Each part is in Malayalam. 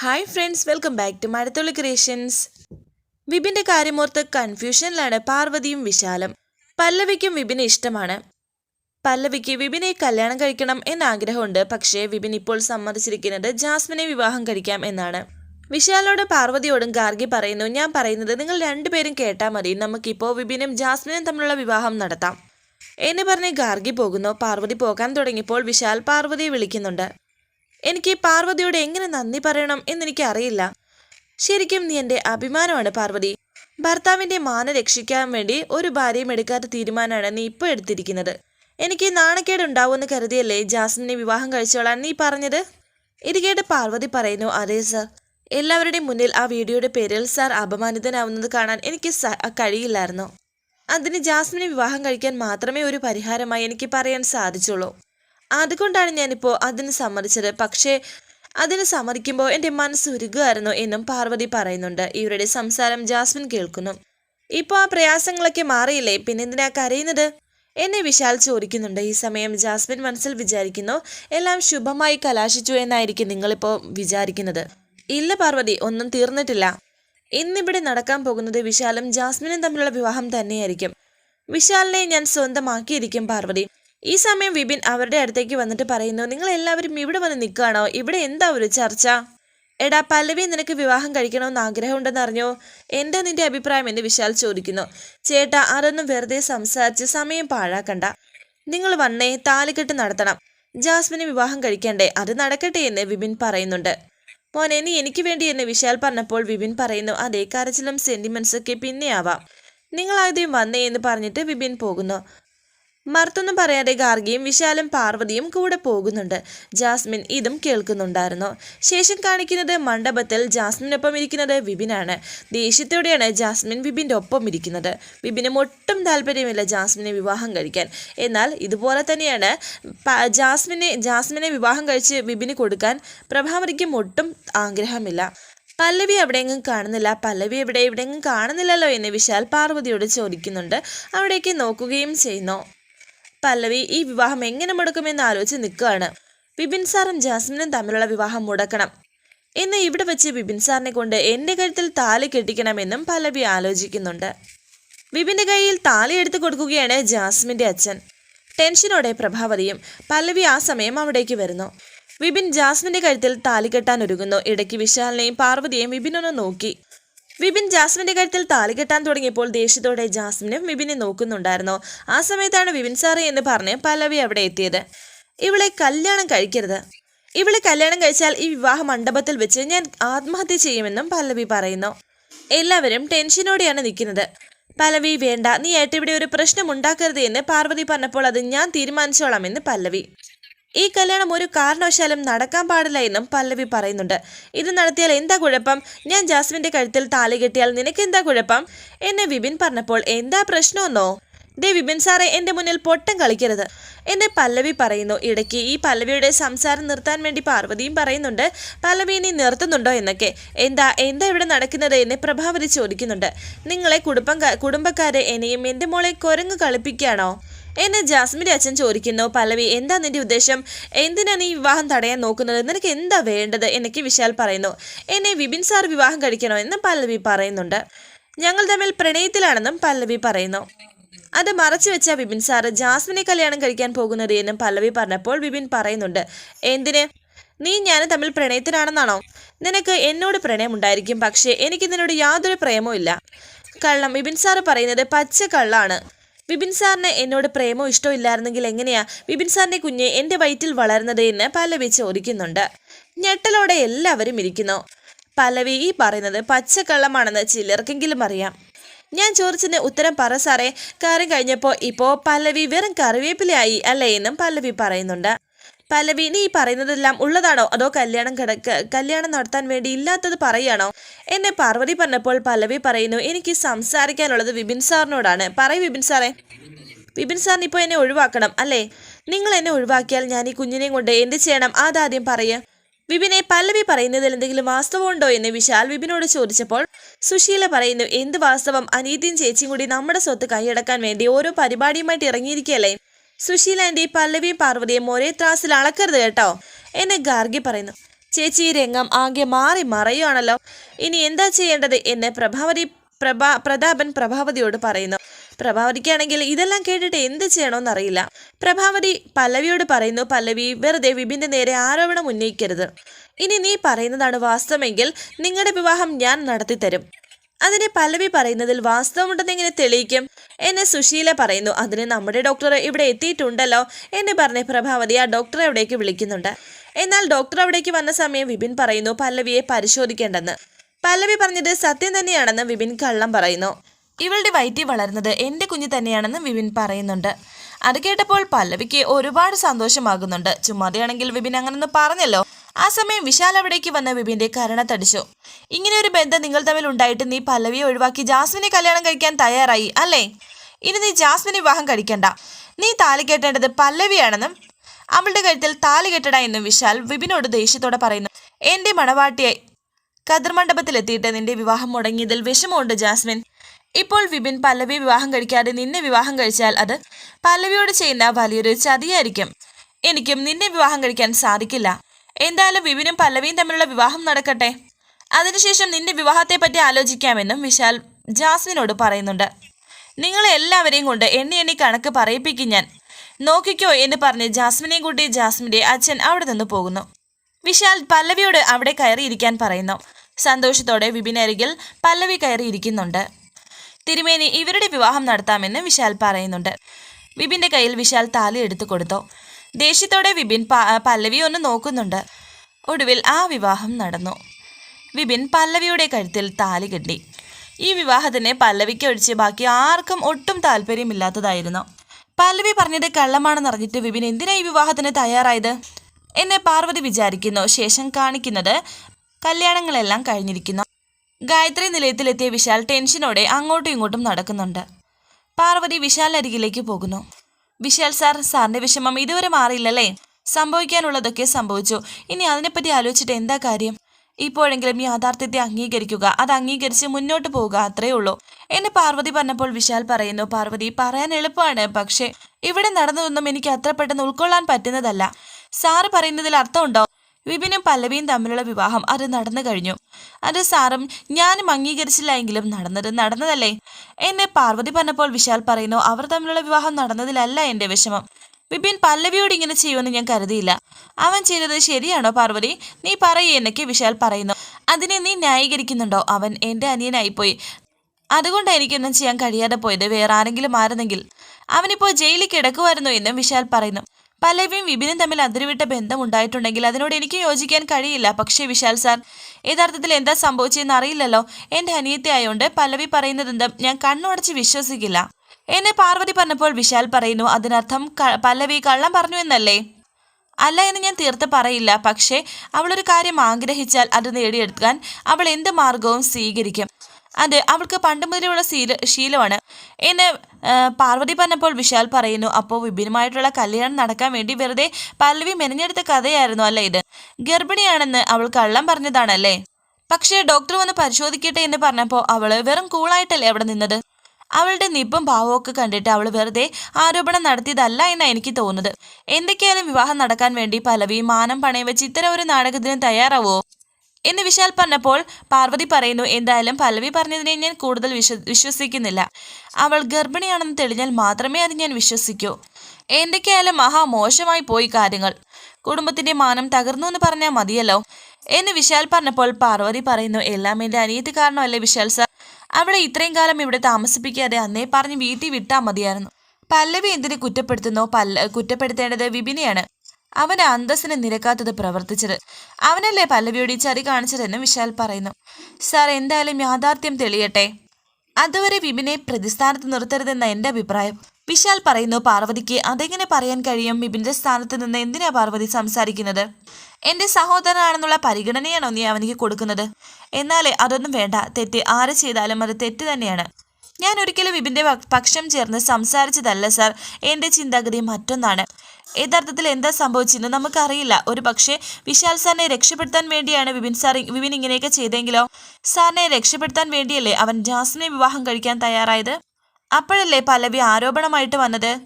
Hi friends welcome back to Mazhathulli creations വിപിന്റെ കാര്യമോർത്ത് കൺഫ്യൂഷനിലാണ് പാർവതിയും വിശാലും. പല്ലവിക്കും വിപിനെ ഇഷ്ടമാണ്. പല്ലവിക്ക് വിപിനെ കല്യാണം കഴിക്കണം എന്ന ആഗ്രഹമുണ്ട്. പക്ഷേ വിപിൻ ഇപ്പോൾ സമ്മതിച്ചിരിക്കുന്നത് ജാസ്മിനെ വിവാഹം കഴിക്കാം എന്നാണ്. വിശാലോട് പാർവതിയോടും ഗാർഗി പറയുന്നു ഞാൻ പറയുന്നത് നിങ്ങൾ രണ്ടുപേരും കേട്ടാൽ മതി. നമുക്കിപ്പോൾ വിപിനും ജാസ്മിനും തമ്മിലുള്ള വിവാഹം നടത്താം. എന്ന് പറഞ്ഞ് ഗാർഗി പോകുന്നു. പാർവതി പോകാൻ തുടങ്ങിയപ്പോൾ വിശാൽ പാർവതിയെ വിളിക്കുന്നുണ്ട്. എനിക്ക് പാർവതിയോട് എങ്ങനെ നന്ദി പറയണം എന്നെനിക്ക് അറിയില്ല ശരിക്കും നീ എന്റെ അഭിമാനമാണ് പാർവതി. ഭർത്താവിന്റെ മാന രക്ഷിക്കാൻ വേണ്ടി ഒരു ഭാര്യയും എടുക്കാത്ത തീരുമാനമാണ് നീ ഇപ്പോൾ എടുത്തിരിക്കുന്നത്. എനിക്ക് നാണക്കേട് ഉണ്ടാവുമെന്ന് കരുതിയല്ലേ ജാസ്മിനെ വിവാഹം കഴിച്ചോളാൻ നീ പറഞ്ഞത്? ഇത് കേട്ട് പാർവതി പറയുന്നു അതെ സർ. എല്ലാവരുടെയും മുന്നിൽ ആ വീഡിയോയുടെ പേരിൽ സാർ അപമാനിതനാവുന്നത് കാണാൻ എനിക്ക് കഴിയില്ലായിരുന്നു. അതിന് ജാസ്മിനെ വിവാഹം കഴിക്കാൻ മാത്രമേ ഒരു പരിഹാരമായി എനിക്ക് പറയാൻ സാധിച്ചുള്ളൂ. അതുകൊണ്ടാണ് ഞാനിപ്പോൾ അതിന് സമ്മതിച്ചത്. പക്ഷേ അതിന് സമ്മതിക്കുമ്പോൾ എന്റെ മനസ്സ് ഉരുകുമായിരുന്നു എന്നും പാർവതി പറയുന്നുണ്ട്. ഇവരുടെ സംസാരം ജാസ്മിൻ കേൾക്കുന്നു. ഇപ്പോൾ ആ പ്രയാസങ്ങളൊക്കെ മാറിയില്ലേ? പിന്നെന്തിനാ കരയുന്നത്? എന്നെ വിശാൽ ചോദിക്കുന്നുണ്ട്. ഈ സമയം ജാസ്മിൻ മനസ്സിൽ വിചാരിക്കുന്നു എല്ലാം ശുഭമായി കലാശിച്ചു എന്നായിരിക്കും നിങ്ങളിപ്പോൾ വിചാരിക്കുന്നത്. ഇല്ല പാർവതി ഒന്നും തീർന്നിട്ടില്ല. ഇന്നിവിടെ നടക്കാൻ പോകുന്നത് വിശാലും ജാസ്മിനും തമ്മിലുള്ള വിവാഹം തന്നെയായിരിക്കും. വിശാലിനെ ഞാൻ സ്വന്തമാക്കിയിരിക്കും പാർവതി. ഈ സമയം വിപിൻ അവരുടെ അടുത്തേക്ക് വന്നിട്ട് പറയുന്നു നിങ്ങൾ എല്ലാവരും ഇവിടെ വന്ന് നിൽക്കുകയാണോ? ഇവിടെ എന്താ ഒരു ചർച്ച? എടാ പല്ലവി നിനക്ക് വിവാഹം കഴിക്കണമെന്ന് ആഗ്രഹമുണ്ടെന്ന് അറിഞ്ഞോ? എന്താ നിന്റെ അഭിപ്രായം? എന്ന് വിശാൽ ചോദിക്കുന്നു. ചേട്ടാ അതൊന്നും വെറുതെ സംസാരിച്ച് സമയം പാഴാക്കണ്ട. നിങ്ങൾ വന്നേ താലിക്കെട്ട് നടത്തണം. ജാസ്മിന് വിവാഹം കഴിക്കണ്ടേ? അത് നടക്കട്ടെ എന്ന് വിപിൻ പറയുന്നുണ്ട്. മോനെ നീ എനിക്ക് വേണ്ടി എന്ന് വിശാൽ പറഞ്ഞപ്പോൾ വിപിൻ പറയുന്നു അതേ കരച്ചിലും സെന്റിമെന്റ്സ് ഒക്കെ പിന്നെയാവാം. നിങ്ങളാദ്യം വന്നേ എന്ന് പറഞ്ഞിട്ട് വിപിൻ പോകുന്നു. മറുത്തൊന്നും പറയാതെ ഗാർഗിയും വിശാലും പാർവതിയും കൂടെ പോകുന്നുണ്ട്. ജാസ്മിൻ ഇതും കേൾക്കുന്നുണ്ടായിരുന്നു. ശേഷം കാണിക്കുന്നത് മണ്ഡപത്തിൽ ജാസ്മിനൊപ്പം ഇരിക്കുന്നത് വിപിനാണ്. ദേഷ്യത്തോടെയാണ് ജാസ്മിൻ വിപിന്റെ ഒപ്പം ഇരിക്കുന്നത്. വിപിനും ഒട്ടും താല്പര്യമില്ല ജാസ്മിനെ വിവാഹം കഴിക്കാൻ. എന്നാൽ ഇതുപോലെ തന്നെയാണ് ജാസ്മിനെ ജാസ്മിനെ വിവാഹം കഴിച്ച് വിപിന് കൊടുക്കാൻ പ്രഭാവതിക്കും ഒട്ടും ആഗ്രഹമില്ല. പല്ലവി എവിടെയെങ്കിലും കാണുന്നില്ല. പല്ലവി എവിടെ എവിടെയെങ്കിലും കാണുന്നില്ലല്ലോ എന്ന് വിശാൽ പാർവതിയോട് ചോദിക്കുന്നുണ്ട്. അവിടേക്ക് നോക്കുകയും ചെയ്യുന്നു. പല്ലവി ഈ വിവാഹം എങ്ങനെ മുടക്കുമെന്ന് ആലോചിച്ച് നിൽക്കുകയാണ്. ബിബിൻ സാറും ജാസ്മിനും തമ്മിലുള്ള വിവാഹം മുടക്കണം. എന്ന് ഇവിടെ വെച്ച് ബിബിൻ സാറിനെ കൊണ്ട് എന്റെ കഴുത്തിൽ താലി കെട്ടിക്കണമെന്നും പല്ലവി ആലോചിക്കുന്നുണ്ട്. ബിബിന്റെ കയ്യിൽ താലി എടുത്തു കൊടുക്കുകയാണ് ജാസ്മിന്റെ അച്ഛൻ. ടെൻഷനോടെ പ്രഭാവതിയും പല്ലവി ആ സമയം അവിടേക്ക് വരുന്നു. വിപിൻ ജാസ്മിന്റെ കഴുത്തിൽ താലി കെട്ടാൻ ഒരുങ്ങുന്നു. ഇടയ്ക്ക് വിശാലിനെയും പാർവതിയെയും വിപിൻ ഒന്ന് നോക്കി. വിപിൻ ജാസ്മിന്റെ കാര്യത്തിൽ താലി കെട്ടാൻ തുടങ്ങിയപ്പോൾ ദേഷ്യത്തോടെ ജാസ്മിനും വിപിനെ നോക്കുന്നുണ്ടായിരുന്നു. ആ സമയത്താണ് വിപിൻ സാറേ എന്ന് പറഞ്ഞ് പല്ലവി അവിടെ എത്തിയത്. ഇവളെ കല്യാണം കഴിക്കരുത്. ഇവളെ കല്യാണം കഴിച്ചാൽ ഈ വിവാഹ മണ്ഡപത്തിൽ വെച്ച് ഞാൻ ആത്മഹത്യ ചെയ്യുമെന്നും പല്ലവി പറയുന്നു. എല്ലാവരും ടെൻഷനോടെയാണ് നിൽക്കുന്നത്. പല്ലവി വേണ്ട നീ ആയിട്ട് ഇവിടെ ഒരു പ്രശ്നം ഉണ്ടാക്കരുത് എന്ന് പാർവതി പറഞ്ഞപ്പോൾ അത് ഞാൻ തീരുമാനിച്ചോളാം എന്ന് പല്ലവി. ഈ കല്യാണം ഒരു കാരണവശാലും നടക്കാൻ പാടില്ല എന്നും പല്ലവി പറയുന്നുണ്ട്. ഇത് നടത്തിയാൽ എന്താ കുഴപ്പം? ഞാൻ ജാസ്മിന്റെ കഴുത്തിൽ താലി കെട്ടിയാൽ നിനക്ക് എന്താ കുഴപ്പം? എന്നെ വിപിൻ പറഞ്ഞപ്പോൾ എന്താ പ്രശ്നമെന്നോ? ദേ വിപിൻ സാറെ എന്റെ മുന്നിൽ പൊട്ടം കളിക്കരുത്. എന്നെ പല്ലവി പറയുന്നു. ഇടയ്ക്ക് ഈ പല്ലവിയുടെ സംസാരം നിർത്താൻ വേണ്ടി പാർവതിയും പറയുന്നുണ്ട് പല്ലവി നീ നിർത്തുന്നുണ്ടോ എന്നൊക്കെ. എന്താ എന്താ ഇവിടെ നടക്കുന്നത്? എന്നെ പ്രഭാവതി ചോദിക്കുന്നുണ്ട്. നിങ്ങളെ കുടുംബം കുടുംബക്കാരെ എന്നെയും എന്റെ മോളെ കുരങ്ങ് കളിപ്പിക്കുകയാണോ? എന്നെ ജാസ്മിന്റെ അച്ഛൻ ചോദിക്കുന്നു. പല്ലവി എന്താ നിന്റെ ഉദ്ദേശം? എന്തിനാ നീ വിവാഹം തടയാൻ നോക്കുന്നത്? നിനക്ക് എന്താ വേണ്ടത്? എനിക്ക് വിശാൽ പറയുന്നു. എന്നെ വിപിൻ സാർ വിവാഹം കഴിക്കണോ? എന്ന് പല്ലവി പറയുന്നുണ്ട്. ഞങ്ങൾ തമ്മിൽ പ്രണയത്തിലാണെന്നും പല്ലവി പറയുന്നു. അത് മറച്ചു വെച്ച വിപിൻ സാറ് ജാസ്മിനെ കല്യാണം കഴിക്കാൻ പോകുന്നത് എന്നും പല്ലവി പറഞ്ഞപ്പോൾ വിപിൻ പറയുന്നുണ്ട്. എന്തിന്? നീ ഞാൻ തമ്മിൽ പ്രണയത്തിലാണെന്നാണോ? നിനക്ക് എന്നോട് പ്രണയമുണ്ടായിരിക്കും. പക്ഷേ എനിക്ക് നിന്നോട് യാതൊരു പ്രേമവും ഇല്ല കള്ളം. വിപിൻ സാറ് പറയുന്നത് പച്ച കള്ളാണ്. വിപിൻ സാറിന് എന്നോട് പ്രേമോ ഇഷ്ടോ ഇല്ലായിരുന്നെങ്കിൽ എങ്ങനെയാ വിപിൻ സാറിന്റെ കുഞ്ഞ് എന്റെ വയറ്റിൽ വളർന്നത് എന്ന് പല്ലവി ചോദിക്കുന്നുണ്ട്. ഞെട്ടലോടെ എല്ലാവരും ഇരിക്കുന്നു. പല്ലവി ഈ പറയുന്നത് പച്ചക്കള്ളമാണെന്ന് ചിലർക്കെങ്കിലും അറിയാം. ഞാൻ ചോദിച്ചതിന് ഉത്തരം പറ സാറേ. കാര്യം കഴിഞ്ഞപ്പോൾ ഇപ്പോൾ പല്ലവി വെറും കറിവേപ്പിലയായി അല്ലേ എന്നും പല്ലവി പറയുന്നുണ്ട്. പല്ലവി നീ പറയുന്നതെല്ലാം ഉള്ളതാണോ? അതോ കല്യാണം കിടക്ക കല്യാണം നടത്താൻ വേണ്ടി ഇല്ലാത്തത് പറയാണോ എന്നെ പാർവതി പറഞ്ഞപ്പോൾ പല്ലവി പറയുന്നു എനിക്ക് സംസാരിക്കാനുള്ളത് വിപിൻ സാറിനോടാണ്. പറയ് വിപിൻ സാറേ. വിപിൻ സാറിന് ഇപ്പോൾ എന്നെ ഒഴിവാക്കണം അല്ലേ? നിങ്ങൾ എന്നെ ഒഴിവാക്കിയാൽ ഞാൻ ഈ കുഞ്ഞിനെയും കൊണ്ട് എന്ത് ചെയ്യണം? അതാദ്യം പറയേ. വിപിനെ പല്ലവി പറയുന്നതിൽ എന്തെങ്കിലും വാസ്തവമുണ്ടോ എന്ന് വിശാൽ വിപിനോട് ചോദിച്ചപ്പോൾ സുശീല പറയുന്നു എന്ത് വാസ്തവം? അനീതിയും ചേച്ചിയും കൂടി നമ്മുടെ സ്വത്ത് കൈയടക്കാൻ വേണ്ടി ഓരോ പരിപാടിയുമായിട്ട് ഇറങ്ങിയിരിക്കുകയല്ലേ? സുശീല ആന്റി പല്ലവിയും പാർവതിയും ഒരേ ത്രാസിൽ അളക്കരുത് കേട്ടോ എന്നെ ഗാർഗി പറയുന്നു. ചേച്ചി ഈ രംഗം ആകെ മാറി മറയുവാണല്ലോ. ഇനി എന്താ ചെയ്യേണ്ടത് എന്ന് പ്രഭാവതി പ്രഭാ പ്രതാപൻ പ്രഭാവതിയോട് പറയുന്നു. പ്രഭാവതിക്കാണെങ്കിൽ ഇതെല്ലാം കേട്ടിട്ട് എന്ത് ചെയ്യണമെന്നറിയില്ല പ്രഭാവതി പല്ലവിയോട് പറയുന്നു പല്ലവി വെറുതെ വിപിന്റെ നേരെ ആരോപണം ഉന്നയിക്കരുത്. ഇനി നീ പറയുന്നതാണ് വാസ്തവമെങ്കിൽ നിങ്ങളുടെ വിവാഹം ഞാൻ നടത്തിത്തരും. അതിന് പല്ലവി പറയുന്നതിൽ വാസ്തവമുണ്ടെന്ന് എങ്ങനെ തെളിയിക്കും? എന്നെ സുശീല പറയുന്നു അതിന് നമ്മുടെ ഡോക്ടർ ഇവിടെ എത്തിയിട്ടുണ്ടല്ലോ എന്ന് പറഞ്ഞ് പ്രഭാവതി ആ ഡോക്ടറെ അവിടേക്ക് വിളിക്കുന്നുണ്ട്. എന്നാൽ ഡോക്ടർ അവിടേക്ക് വന്ന സമയം വിപിൻ പറയുന്നു പല്ലവിയെ പരിശോധിക്കേണ്ടെന്ന് പല്ലവി പറഞ്ഞത് സത്യം തന്നെയാണെന്ന് വിപിൻ കള്ളം പറയുന്നു. ഇവളുടെ വൈറ്റി വളർന്നത് എന്റെ കുഞ്ഞ് തന്നെയാണെന്ന് വിപിൻ പറയുന്നുണ്ട്. അത് കേട്ടപ്പോൾ പല്ലവിക്ക് ഒരുപാട് സന്തോഷമാകുന്നുണ്ട്. ചുമ്മാതെയാണെങ്കിൽ വിപിൻ അങ്ങനൊന്ന് പറഞ്ഞല്ലോ. ആ സമയം വിശാൽ അവിടേക്ക് വന്ന വിപിന്റെ കരണത്തടിച്ചു. ഇങ്ങനെ ഒരു ബന്ധം നിങ്ങൾ തമ്മിൽ ഉണ്ടായിട്ട് നീ പല്ലവിയെ ഒഴിവാക്കി ജാസ്മിനെ കല്യാണം കഴിക്കാൻ തയ്യാറായി അല്ലേ? ഇനി നീ ജാസ്മിനെ വിവാഹം കഴിക്കണ്ട. നീ താലി കെട്ടേണ്ടത് പല്ലവിയാണെന്നും അവളുടെ കഴുത്തിൽ താലി കെട്ടട എന്നും വിശാൽ വിപിനോട് ദേഷ്യത്തോടെ പറയുന്നു. എന്റെ മണവാട്ടിയായി കതിർ മണ്ഡപത്തിലെത്തിയിട്ട് നിന്റെ വിവാഹം മുടങ്ങിയതിൽ വിഷമമുണ്ട് ജാസ്മിൻ. ഇപ്പോൾ വിപിൻ പല്ലവി വിവാഹം കഴിക്കാതെ നിന്നെ വിവാഹം കഴിച്ചാൽ അത് പല്ലവിയോട് ചെയ്യുന്ന വലിയൊരു ചതിയായിരിക്കും. എനിക്കും നിന്നെ വിവാഹം കഴിക്കാൻ സാധിക്കില്ല. എന്തായാലും വിപിനും പല്ലവിയും തമ്മിലുള്ള വിവാഹം നടക്കട്ടെ. അതിനുശേഷം നിന്റെ വിവാഹത്തെ പറ്റി ആലോചിക്കാമെന്നും വിശാൽ ജാസ്മിനോട് പറയുന്നുണ്ട്. നിങ്ങൾ എല്ലാവരെയും കൊണ്ട് എണ്ണി എണ്ണി കണക്ക് പറയിപ്പിക്കും ഞാൻ. നോക്കിക്കോ എന്ന് പറഞ്ഞ് ജാസ്മിനെയും കൂട്ടി ജാസ്മിന്റെ അച്ഛൻ അവിടെ നിന്ന് പോകുന്നു. വിശാൽ പല്ലവിയോട് അവിടെ കയറിയിരിക്കാൻ പറയുന്നു. സന്തോഷത്തോടെ വിപിനരികിൽ പല്ലവി കയറിയിരിക്കുന്നുണ്ട്. തിരുമേനി ഇവരുടെ വിവാഹം നടത്താമെന്ന് വിശാൽ പറയുന്നുണ്ട്. വിപിന്റെ കയ്യിൽ വിശാൽ താലി എടുത്തു കൊടുത്തു ദേഷ്യത്തോടെ വിപിൻ പല്ലവി ഒന്ന് നോക്കുന്നുണ്ട്. ഒടുവിൽ ആ വിവാഹം നടന്നു. വിപിൻ പല്ലവിയുടെ കഴുത്തിൽ താലി കെട്ടി. ഈ വിവാഹത്തിന് പല്ലവിക്ക് ഒഴിച്ച് ബാക്കി ആർക്കും ഒട്ടും താല്പര്യമില്ലാത്തതായിരുന്നു. പല്ലവി പറഞ്ഞത് കള്ളമാണെന്നറിഞ്ഞിട്ട് വിപിൻ എന്തിനാ ഈ വിവാഹത്തിന് തയ്യാറായത്? എന്നെ പാർവതി വിചാരിക്കുന്നു ശേഷം കാണിക്കുന്നത് കല്യാണങ്ങളെല്ലാം കഴിഞ്ഞിരിക്കുന്നു. ഗായത്രി നിലയത്തിലെത്തിയ വിശാൽ ടെൻഷനോടെ അങ്ങോട്ടും ഇങ്ങോട്ടും നടക്കുന്നുണ്ട്. പാർവതി വിശാൽ അരികിലേക്ക് പോകുന്നു. വിശാൽ സാർ സാറിന്റെ വിഷമം ഇതുവരെ മാറിയില്ലല്ലേ? സംഭവിക്കാനുള്ളതൊക്കെ സംഭവിച്ചു. ഇനി അതിനെപ്പറ്റി ആലോചിച്ചിട്ട് എന്താ കാര്യം? ഇപ്പോഴെങ്കിലും യാഥാർത്ഥ്യത്തെ അംഗീകരിക്കുക അത് അംഗീകരിച്ച് മുന്നോട്ട് പോവുക അത്രേ ഉള്ളൂ. എന്നെ പാർവതി പറഞ്ഞപ്പോൾ വിശാൽ പറയുന്നു പാർവതി പറയാൻ എളുപ്പമാണ് പക്ഷേ ഇവിടെ നടന്നതൊന്നും എനിക്ക് അത്ര പെട്ടെന്ന് ഉൾക്കൊള്ളാൻ പറ്റുന്നതല്ല. സാറ് പറയുന്നതിൽ അർത്ഥമുണ്ടോ? വിപിനും പല്ലവിയും തമ്മിലുള്ള വിവാഹം അത് നടന്നു കഴിഞ്ഞു. അത് സാറും ഞാനും അംഗീകരിച്ചില്ല എങ്കിലും നടന്നത് നടന്നതല്ലേ? എന്നെ പാർവതി പറഞ്ഞപ്പോൾ വിശാൽ പറയുന്നു അവർ തമ്മിലുള്ള വിവാഹം നടന്നതിലല്ല എന്റെ വിഷമം. വിപിൻ പല്ലവിയോട് ഇങ്ങനെ ചെയ്യുമെന്ന് ഞാൻ കരുതിയില്ല. അവൻ ചെയ്തത് ശരിയാണോ പാർവതി? നീ പറയേ എന്നൊക്കെ വിശാൽ പറയുന്നു. അതിനെ നീ ന്യായീകരിക്കുന്നുണ്ടോ? അവൻ എന്റെ അനിയനായിപ്പോയി. അതുകൊണ്ട് എനിക്കൊന്നും ചെയ്യാൻ കഴിയാതെ പോയത് വേറെ ആരെങ്കിലും ആയിരുന്നെങ്കിൽ. അവനിപ്പോൾ ജയിലിൽ കിടക്കുമായിരുന്നു എന്നും വിശാൽ പറയുന്നു. പല്ലവിയും വിപിനും തമ്മിൽ അതിരുവിട്ട ബന്ധം ഉണ്ടായിട്ടുണ്ടെങ്കിൽ അതിനോട് എനിക്ക് യോജിക്കാൻ കഴിയില്ല. പക്ഷേ വിശാൽ സാർ യഥാർത്ഥത്തിൽ എന്താ സംഭവിച്ചതെന്ന് അറിയില്ലല്ലോ. എന്റെ അനിയത്തി ആയതുകൊണ്ട് പല്ലവി പറയുന്നതെന്തും ഞാൻ കണ്ണുടച്ച് വിശ്വസിക്കില്ല. എന്നെ പാർവതി പറഞ്ഞപ്പോൾ വിശാൽ പറയുന്നു അതിനർത്ഥം പല്ലവി കള്ളം പറഞ്ഞു എന്നല്ലേ? അല്ല എന്ന് ഞാൻ തീർത്ത് പറയില്ല. പക്ഷേ അവളൊരു കാര്യം ആഗ്രഹിച്ചാൽ അത് നേടിയെടുക്കാൻ അവൾ എന്ത് മാർഗവും സ്വീകരിക്കും. അത് അവൾക്ക് പണ്ട് മുതലുള്ള ശീല ശീലമാണ്. എന്ന് പാർവതി പറഞ്ഞപ്പോൾ വിശാൽ പറയുന്നു അപ്പോൾ വിപിനുമായിട്ടുള്ള കല്യാണം നടക്കാൻ വേണ്ടി വെറുതെ പല്ലവി മെനഞ്ഞെടുത്ത കഥയായിരുന്നു അല്ലേ ഇത്? ഗർഭിണിയാണെന്ന് അവൾ കള്ളം പറഞ്ഞതാണല്ലേ? പക്ഷേ ഡോക്ടർ വന്ന് പരിശോധിക്കട്ടെ എന്ന് പറഞ്ഞപ്പോൾ അവൾ വെറും കൂളായിട്ടല്ലേ അവിടെ നിന്നത്? അവളുടെ നിപ്പും ഭാവവും ഒക്കെ കണ്ടിട്ട് അവൾ വെറുതെ ആരോപണം നടത്തിയതല്ല എന്നാണ് എനിക്ക് തോന്നുന്നത്. എന്തൊക്കെയായാലും വിവാഹം നടക്കാൻ വേണ്ടി പലവി മാനം പണയം വെച്ച് ഇത്തരം ഒരു നാടകത്തിന് തയ്യാറാവോ? എന്ന് വിശാൽ പറഞ്ഞപ്പോൾ പാർവതി പറയുന്നു എന്തായാലും പല്ലവി പറഞ്ഞതിനെ ഞാൻ കൂടുതൽ വിശ്വ വിശ്വസിക്കുന്നില്ല. അവൾ ഗർഭിണിയാണെന്ന് തെളിഞ്ഞാൽ മാത്രമേ അത് ഞാൻ വിശ്വസിക്കൂ. എന്തൊക്കെയായാലും മഹാ മോശമായി പോയി കാര്യങ്ങൾ. കുടുംബത്തിന്റെ മാനം തകർന്നു എന്ന് പറഞ്ഞാൽ മതിയല്ലോ. എന്ന് വിശാൽ പറഞ്ഞപ്പോൾ പാർവതി പറയുന്നു എല്ലാം എന്റെ അനിയത്തി കാരണമല്ലേ വിശാൽ സാർ? അവളെ ഇത്രയും കാലം ഇവിടെ താമസിപ്പിക്കാതെ അന്നേ പറഞ്ഞ് വീട്ടിൽ വിട്ടാൽ മതിയായിരുന്നു. പല്ലവി എന്തിനു കുറ്റപ്പെടുത്തുന്നോ? പല്ല കുറ്റപ്പെടുത്തേണ്ടത് വിപിനെയാണ്. അവന് അന്തസ്സിന് നിരക്കാത്തത് പ്രവർത്തിച്ചത്. അവനല്ലേ പല്ലവിയോടി ഈ ചതി കാണിച്ചതെന്ന് വിശാൽ പറയുന്നു. സാർ എന്തായാലും യാഥാർത്ഥ്യം തെളിയട്ടെ. അതുവരെ വിപിനെ പ്രതിസ്ഥാനത്ത് നിർത്തരുതെന്ന എന്റെ അഭിപ്രായം. വിശാൽ പറയുന്നു പാർവതിക്ക് അതെങ്ങനെ പറയാൻ കഴിയും? വിപിന്റെ സ്ഥാനത്ത് നിന്ന് എന്തിനാ പാർവതി സംസാരിക്കുന്നത്? എന്റെ സഹോദരനാണെന്നുള്ള പരിഗണനയാണോ നീ അവനിക്ക് കൊടുക്കുന്നത്? എന്നാലേ അതൊന്നും വേണ്ട. തെറ്റ് ആര് ചെയ്താലും അത് തെറ്റ് തന്നെയാണ്. ഞാൻ ഒരിക്കലും വിപിന്റെ പക്ഷം ചേർന്ന് സംസാരിച്ചതല്ല സാർ. എന്റെ ചിന്താഗതി മറ്റൊന്നാണ്. യഥാർത്ഥത്തിൽ എന്താ സംഭവിച്ചെന്ന് നമുക്കറിയില്ല. ഒരു പക്ഷേ വിശാൽ സാറിനെ രക്ഷപ്പെടുത്താൻ വേണ്ടിയാണ് വിപിൻ സാർ വിപിൻ ഇങ്ങനെയൊക്കെ ചെയ്തെങ്കിലോ? സാറിനെ രക്ഷപ്പെടുത്താൻ വേണ്ടിയല്ലേ അവൻ ജാസ്മിനെ വിവാഹം കഴിക്കാൻ തയ്യാറായത്? അപ്പോഴല്ലേ പല്ലവി ആരോപണമായിട്ട് വന്നത്?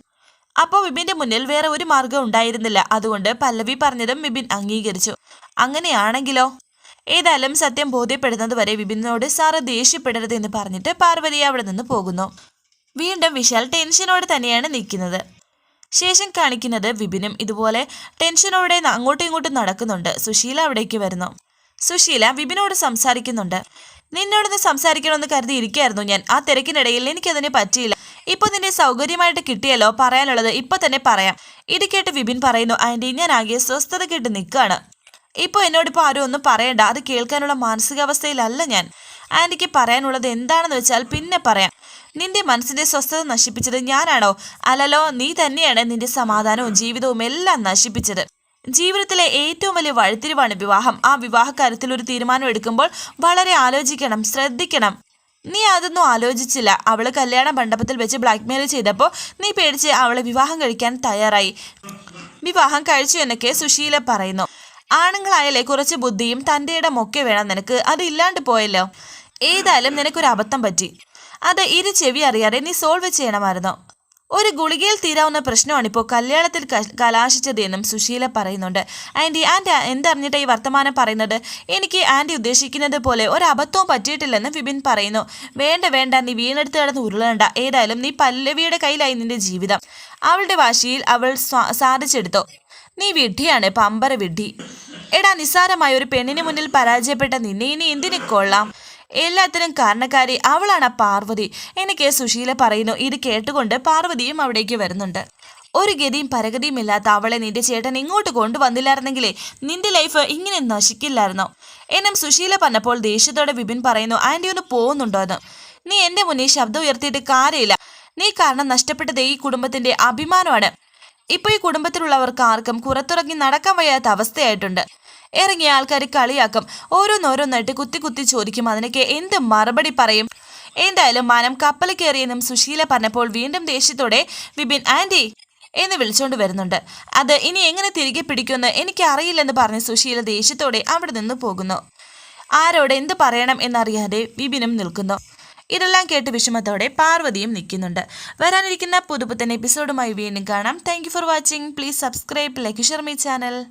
അപ്പോൾ വിപിന്റെ മുന്നിൽ വേറെ ഒരു മാർഗം ഉണ്ടായിരുന്നില്ല. അതുകൊണ്ട് പല്ലവി പറഞ്ഞതും വിപിൻ അംഗീകരിച്ചു. അങ്ങനെയാണെങ്കിലോ? ഏതായാലും സത്യം ബോധ്യപ്പെടുന്നത് വരെ വിപിനോട് സാറ് ദേഷ്യപ്പെടരുത് എന്ന് പറഞ്ഞിട്ട് പാർവതി അവിടെ നിന്ന് പോകുന്നു. വീണ്ടും വിശാൽ ടെൻഷനോടെ തന്നെയാണ് നിൽക്കുന്നത്. ശേഷം കാണിക്കുന്നത് വിപിനും. ഇതുപോലെ ടെൻഷനോടെ അങ്ങോട്ടും ഇങ്ങോട്ടും നടക്കുന്നുണ്ട്. സുശീല അവിടേക്ക് വരുന്നു. സുശീല വിപിനോട് സംസാരിക്കുന്നുണ്ട്. നിന്നോടൊന്ന് സംസാരിക്കണമെന്ന് കരുതി ഇരിക്കായിരുന്നു ഞാൻ. ആ തിരക്കിനിടയിൽ എനിക്കതിന് പറ്റിയില്ല. ഇപ്പൊ നിന്നെ സൗകര്യമായിട്ട് കിട്ടിയല്ലോ. പറയാനുള്ളത് ഇപ്പൊ തന്നെ പറയാം. ഇത് കേട്ട് വിപിൻ പറയുന്നു ആന്റി ഞാൻ ആകെ സ്വസ്ഥത കേട്ട് നിൽക്കുകയാണ്. ഇപ്പൊ എന്നോടിപ്പോൾ ആരും ഒന്നും പറയണ്ട. അത് കേൾക്കാനുള്ള മാനസികാവസ്ഥയിലല്ല ഞാൻ. ആന്റിക്ക് പറയാനുള്ളത് എന്താണെന്ന് വെച്ചാൽ പിന്നെ പറയാം. നിന്റെ മനസ്സിന്റെ സ്വസ്ഥത നശിപ്പിച്ചത് ഞാനാണോ? അല്ലല്ലോ നീ തന്നെയാണ് നിന്റെ സമാധാനവും ജീവിതവും എല്ലാം നശിപ്പിച്ചത്. ജീവിതത്തിലെ ഏറ്റവും വലിയ വഴിത്തിരിവാണ് വിവാഹം. ആ വിവാഹ കാര്യത്തിൽ ഒരു തീരുമാനം എടുക്കുമ്പോൾ വളരെ ആലോചിക്കണം ശ്രദ്ധിക്കണം. നീ അതൊന്നും ആലോചിച്ചില്ല. അവൾ കല്യാണ മണ്ഡപത്തിൽ വെച്ച് ബ്ലാക്ക്മെയിൽ ചെയ്തപ്പോൾ നീ പേടിച്ച് അവളെ വിവാഹം കഴിക്കാൻ തയ്യാറായി. വിവാഹം കഴിച്ചു എന്നൊക്കെ സുശീല പറയുന്നു. ആണുങ്ങളായാലേ കുറച്ച് ബുദ്ധിയും തന്റെ ഇടമൊക്കെ വേണം നിനക്ക്. അത് ഇല്ലാണ്ട് പോയല്ലോ. ഏതായാലും നിനക്കൊരു അബദ്ധം പറ്റി. അത് ഇരു ചെവി അറിയാതെ നീ സോൾവ് ചെയ്യണമായിരുന്നു ഒരു ഗുളികയിൽ തീരാവുന്ന പ്രശ്നമാണിപ്പോൾ കല്യാണത്തിൽ കലാശിച്ചത് എന്നും സുശീല പറയുന്നുണ്ട്. ആന്റി ആന്റി എന്തറിഞ്ഞിട്ട് ഈ വർത്തമാനം പറയുന്നത്? എനിക്ക് ആന്റി ഉദ്ദേശിക്കുന്നത് പോലെ ഒരു അബദ്ധവും പറ്റിയിട്ടില്ലെന്ന് വിപിൻ പറയുന്നു. വേണ്ട വേണ്ട നീ വീണെടുത്ത് കിടന്ന് ഉരുളണ്ട. ഏതായാലും നീ പല്ലവിയുടെ കയ്യിലായി നിന്റെ ജീവിതം. അവളുടെ വാശിയിൽ അവൾ സാധിച്ചെടുത്തു. നീ വിഡ്ഢിയാണ് പമ്പര വിഡ്ഢി. എടാ നിസ്സാരമായ ഒരു പെണ്ണിന് മുന്നിൽ പരാജയപ്പെട്ട നിന്നെ ഇനി എന്തിനു കൊള്ളാം? എല്ലാത്തിനും കാരണക്കാരി അവളാണ് പാർവതി. എനിക്ക് സുശീല പറയുന്നു ഇത് കേട്ടുകൊണ്ട് പാർവതിയും അവിടേക്ക് വരുന്നുണ്ട്. ഒരു ഗതിയും പരഗതിയും ഇല്ലാത്ത അവളെ നിന്റെ ചേട്ടൻ ഇങ്ങോട്ട് കൊണ്ടുവന്നില്ലായിരുന്നെങ്കിലേ നിന്റെ ലൈഫ് ഇങ്ങനെ നശിക്കില്ലായിരുന്നോ? എന്നും സുശീല പറഞ്ഞപ്പോൾ ദേഷ്യത്തോടെ വിപിൻ പറയുന്നു ആന്റി ഒന്ന് പോകുന്നുണ്ടോ എന്ന്? നീ എന്റെ മുന്നിൽ ശബ്ദം ഉയർത്തിയിട്ട് കാര്യമില്ല. നീ കാരണം നഷ്ടപ്പെട്ടത് ഈ കുടുംബത്തിന്റെ അഭിമാനമാണ്. ഇപ്പൊ ഈ കുടുംബത്തിലുള്ളവർക്ക് ആർക്കും പുറത്തിറങ്ങി നടക്കാൻ വയ്യാത്ത അവസ്ഥയായിട്ടുണ്ട്. ഇറങ്ങിയ ആൾക്കാർ കളിയാക്കും. ഓരോന്നോരോന്നായിട്ട് കുത്തി കുത്തി ചോദിക്കും അതിനൊക്കെ എന്ത് മറുപടി പറയും. എന്തായാലും മാനം കപ്പൽ കയറിയെന്നും സുശീല പറഞ്ഞപ്പോൾ വീണ്ടും ദേഷ്യത്തോടെ വിപിൻ ആന്റി എന്ന് വിളിച്ചുകൊണ്ട് വരുന്നുണ്ട്. അത് ഇനി എങ്ങനെ തിരികെ പിടിക്കുമെന്ന് എനിക്കറിയില്ലെന്ന് പറഞ്ഞ് സുശീല ദേഷ്യത്തോടെ അവിടെ നിന്ന് പോകുന്നു. ആരോട് എന്ത് പറയണം എന്നറിയാതെ വിപിനും നിൽക്കുന്നു. ഇതെല്ലാം കേട്ട് വിഷമത്തോടെ പാർവതിയും നിൽക്കുന്നുണ്ട്. വരാനിരിക്കുന്ന പുതുപുത്തൻ എപ്പിസോഡുമായി വീണ്ടും കാണാം. Thank for watching please subscribe like share my channel